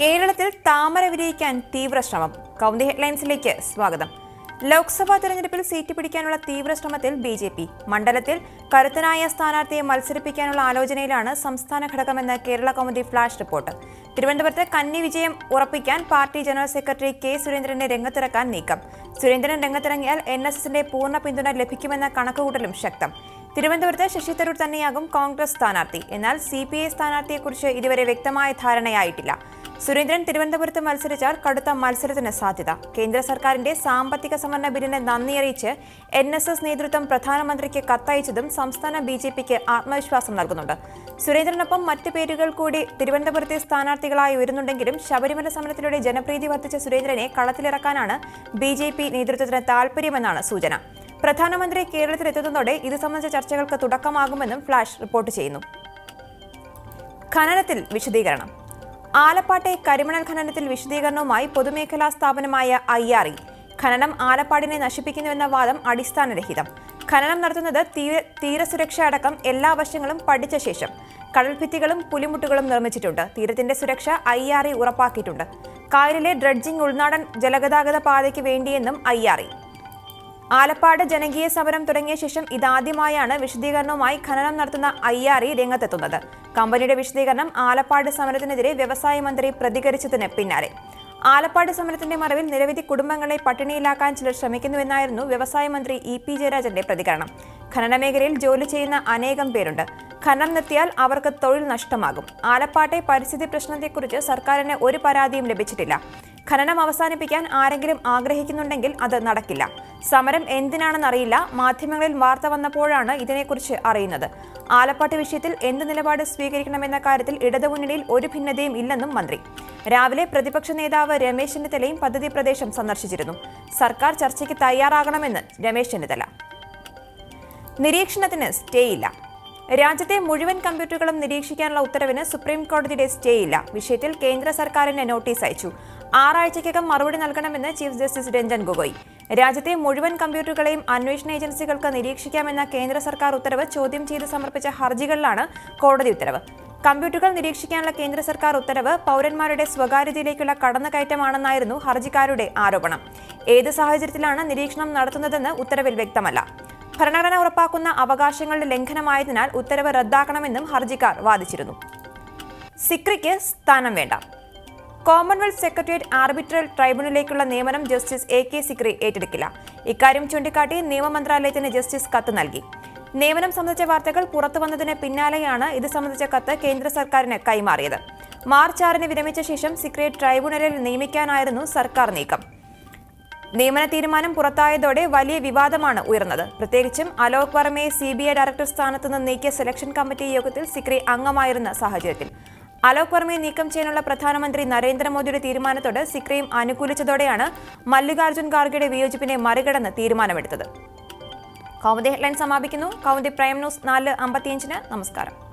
കേരളത്തിൽ താമര വിരിയിക്കാൻ തീവ്ര ശ്രമം. കൗന്തി ഹെഡ്ലൈൻസിലേക്ക് സ്വാഗതം. ലോക്സഭാ തെരഞ്ഞെടുപ്പിൽ സീറ്റ് പിടിക്കാനുള്ള തീവ്ര ശ്രമത്തിൽ ബി ജെ പി. മണ്ഡലത്തിൽ കരുത്തനായ സ്ഥാനാർത്ഥിയെ മത്സരിപ്പിക്കാനുള്ള ആലോചനയിലാണ് സംസ്ഥാന ഘടകമെന്ന് കേരള കൗമുദി ഫ്ലാഷ് റിപ്പോർട്ട്. തിരുവനന്തപുരത്ത് കന്നി വിജയം ഉറപ്പിക്കാൻ പാർട്ടി ജനറൽ സെക്രട്ടറി കെ സുരേന്ദ്രനെ രംഗത്തിറക്കാൻ നീക്കം. സുരേന്ദ്രൻ രംഗത്തിറങ്ങിയാൽ എൻ എസ് എസിന്റെ പൂർണ പിന്തുണ ലഭിക്കുമെന്ന കണക്കുകൂട്ടലും ശക്തം. തിരുവനന്തപുരത്ത് ശശി തരൂർ തന്നെയാകും കോൺഗ്രസ് സ്ഥാനാർത്ഥി. എന്നാൽ സി പി ഐ സ്ഥാനാർത്ഥിയെക്കുറിച്ച് ഇതുവരെ വ്യക്തമായ ധാരണയായിട്ടില്ല. സുരേന്ദ്രൻ തിരുവനന്തപുരത്ത് മത്സരിച്ചാൽ കടുത്ത മത്സരത്തിന് സാധ്യത. കേന്ദ്ര സർക്കാരിന്റെ സാമ്പത്തിക സംവരണ ബില്ലിന് നന്ദി അറിയിച്ച് എൻ എസ് എസ് നേതൃത്വം പ്രധാനമന്ത്രിക്ക് കത്തയച്ചതും സംസ്ഥാന ബി ജെ പിക്ക് ആത്മവിശ്വാസം നൽകുന്നുണ്ട്. സുരേന്ദ്രനൊപ്പം മറ്റു പേരുകൾ കൂടി തിരുവനന്തപുരത്തെ സ്ഥാനാർത്ഥികളായി ഉയരുന്നുണ്ടെങ്കിലും ശബരിമല സമരത്തിലൂടെ ജനപ്രീതി വർദ്ധിച്ച സുരേന്ദ്രനെ കളത്തിലിറക്കാനാണ് ബി ജെ പി നേതൃത്വത്തിന് താൽപ്പര്യമെന്നാണ് സൂചന. പ്രധാനമന്ത്രി കേരളത്തിലെത്തുന്നതോടെ ഇത് സംബന്ധിച്ച ചർച്ചകൾക്ക് തുടക്കമാകുമെന്നും ഫ്ലാഷ് റിപ്പോർട്ട് ചെയ്യുന്നു. ഖനനത്തിൽ വിശദീകരണം. ആലപ്പാട്ടെ കരിമണൽ ഖനനത്തിൽ വിശദീകരണവുമായി പൊതുമേഖലാ സ്ഥാപനമായ ഐ ആർ ഇ. ഖനനം ആലപ്പാടിനെ നശിപ്പിക്കുന്നുവെന്ന വാദം അടിസ്ഥാനരഹിതം. ഖനനം നടത്തുന്നത് തീര തീരസുരക്ഷ അടക്കം എല്ലാ വശങ്ങളും പഠിച്ച ശേഷം. കടൽഭിത്തികളും പുലിമുട്ടുകളും നിർമ്മിച്ചിട്ടുണ്ട്. തീരത്തിന്റെ സുരക്ഷ ഐ ആർ ഇ ഉറപ്പാക്കിയിട്ടുണ്ട്. കായലിലെ ഡ്രഡ്ജിംഗ് ഉൾനാടൻ ജലഗതാഗത പാതയ്ക്ക് വേണ്ടിയെന്നും ഐ ആർ ഇ. ആലപ്പാട് ജനകീയ സമരം തുടങ്ങിയ ശേഷം ഇതാദ്യമായാണ് വിശദീകരണവുമായി ഖനനം നടത്തുന്ന ഐ ആർ ഇ രംഗത്തെത്തുന്നത്. കമ്പനിയുടെ വിശദീകരണം ആലപ്പാട് സമരത്തിനെതിരെ വ്യവസായ മന്ത്രി പ്രതികരിച്ചതിന് പിന്നാലെ. ആലപ്പാട് സമരത്തിന്റെ മറവിൽ നിരവധി കുടുംബങ്ങളെ പട്ടിണിയിലാക്കാൻ ചിലർ ശ്രമിക്കുന്നുവെന്നായിരുന്നു വ്യവസായ മന്ത്രി ഇ പി ജയരാജന്റെ പ്രതികരണം. ഖനന മേഖലയിൽ ജോലി ചെയ്യുന്ന അനേകം പേരുണ്ട്. ഖനനം നിർത്തിയാൽ അവർക്ക് തൊഴിൽ നഷ്ടമാകും. ആലപ്പാട്ടെ പരിസ്ഥിതി പ്രശ്നത്തെക്കുറിച്ച് സർക്കാരിന് ഒരു പരാതിയും ലഭിച്ചിട്ടില്ല. ഖനനം അവസാനിപ്പിക്കാൻ ആരെങ്കിലും ആഗ്രഹിക്കുന്നുണ്ടെങ്കിൽ അത് നടക്കില്ല. സമരം എന്തിനാണെന്നറിയില്ല. മാധ്യമങ്ങളിൽ വാർത്ത വന്നപ്പോഴാണ് ഇതിനെക്കുറിച്ച് അറിയുന്നത്. ആലപ്പാട്ട് വിഷയത്തിൽ എന്ത് നിലപാട് സ്വീകരിക്കണമെന്ന കാര്യത്തിൽ ഇടതുമുന്നണിയിൽ ഒരു ഭിന്നതയും ഇല്ലെന്നും മന്ത്രി. രാവിലെ പ്രതിപക്ഷ നേതാവ് രമേശ് ചെന്നിത്തലയും പദ്ധതി പ്രദേശം സന്ദർശിച്ചിരുന്നു. സർക്കാർ ചർച്ചയ്ക്ക് തയ്യാറാകണമെന്ന് രമേശ് ചെന്നിത്തല. നിരീക്ഷണത്തിന് സ്റ്റേ ഇല്ല രാജ്യത്തെ മുഴുവൻ കമ്പ്യൂട്ടറുകളും നിരീക്ഷിക്കാനുള്ള ഉത്തരവിന് സുപ്രീം കോടതിയുടെ സ്റ്റേ ഇല്ല. വിഷയത്തിൽ കേന്ദ്ര സർക്കാരിന് നോട്ടീസ് അയച്ചു. ആറാഴ്ചയ്ക്കകം മറുപടി നൽകണമെന്ന് ചീഫ് ജസ്റ്റിസ് രഞ്ജൻ ഗൊഗോയ്. രാജ്യത്തെ മുഴുവൻ കമ്പ്യൂട്ടറുകളെയും അന്വേഷണ ഏജൻസികൾക്ക് നിരീക്ഷിക്കാമെന്ന കേന്ദ്ര സർക്കാർ ഉത്തരവ് ചോദ്യം ചെയ്ത് സമർപ്പിച്ച ഹർജികളിലാണ് കോടതി ഉത്തരവ്. കമ്പ്യൂട്ടറുകൾ നിരീക്ഷിക്കാനുള്ള കേന്ദ്ര സർക്കാർ ഉത്തരവ് പൗരന്മാരുടെ സ്വകാര്യതയിലേക്കുള്ള കടന്നുകയറ്റമാണെന്നായിരുന്നു ഹർജിക്കാരുടെ ആരോപണം. ഏത് സാഹചര്യത്തിലാണ് നിരീക്ഷണം നടത്തുന്നതെന്ന് ഉത്തരവിൽ വ്യക്തമല്ല. ഭരണഘടന ഉറപ്പാക്കുന്ന അവകാശങ്ങളുടെ ലംഘനമായതിനാൽ ഉത്തരവ് റദ്ദാക്കണമെന്നും ഹർജിക്കാർ വാദിച്ചിരുന്നു. സിക്രിക്ക് സ്ഥാനം വേണ്ട. കോമൺവെൽത്ത് സെക്രട്ടേറിയറ്റ് ആർബിട്രൽ ട്രൈബ്യൂണലിലേക്കുള്ള നിയമനം ജസ്റ്റിസ് എ കെ സിക്രി ഏറ്റെടുക്കില്ല. ഇക്കാര്യം ചൂണ്ടിക്കാട്ടി നിയമ മന്ത്രാലയത്തിന് ജസ്റ്റിസ് കത്ത് നൽകി. നിയമനം സംബന്ധിച്ച വാർത്തകൾ പുറത്തു വന്നതിന് പിന്നാലെയാണ് ഇത് സംബന്ധിച്ച കത്ത് കേന്ദ്ര സർക്കാരിന് കൈമാറിയത്. മാർച്ച് ആറിന് വിരമിച്ച ശേഷം സിക്രിയെ ട്രൈബ്യൂണലിൽ നിയമിക്കാനായിരുന്നു സർക്കാർ നീക്കം. നിയമന തീരുമാനം പുറത്തായതോടെ വലിയ വിവാദമാണ് ഉയർന്നത്. പ്രത്യേകിച്ചും അലോക് വർമ്മയെ സി ബി ഐ ഡയറക്ടർ സ്ഥാനത്ത് നിന്ന് നീക്കിയ സെലക്ഷൻ കമ്മിറ്റി യോഗത്തിൽ സിക്രി അംഗമായിരുന്ന സാഹചര്യത്തിൽ. അലോക് വർമ്മയെ നീക്കം ചെയ്യാനുള്ള പ്രധാനമന്ത്രി നരേന്ദ്രമോദിയുടെ തീരുമാനത്തോട് സിക്രിയും അനുകൂലിച്ചതോടെയാണ് മല്ലികാർജുൻ ഖാർഗെയുടെ വിയോജിപ്പിനെ മറികടന്ന് തീരുമാനമെടുത്തത്. കൗമുദി ഹെഡ്ലൈൻ സമാപിക്കുന്നു. കൗമുദി പ്രൈം ന്യൂസ് നാല് അമ്പത്തിയഞ്ചിന് നമസ്കാരം.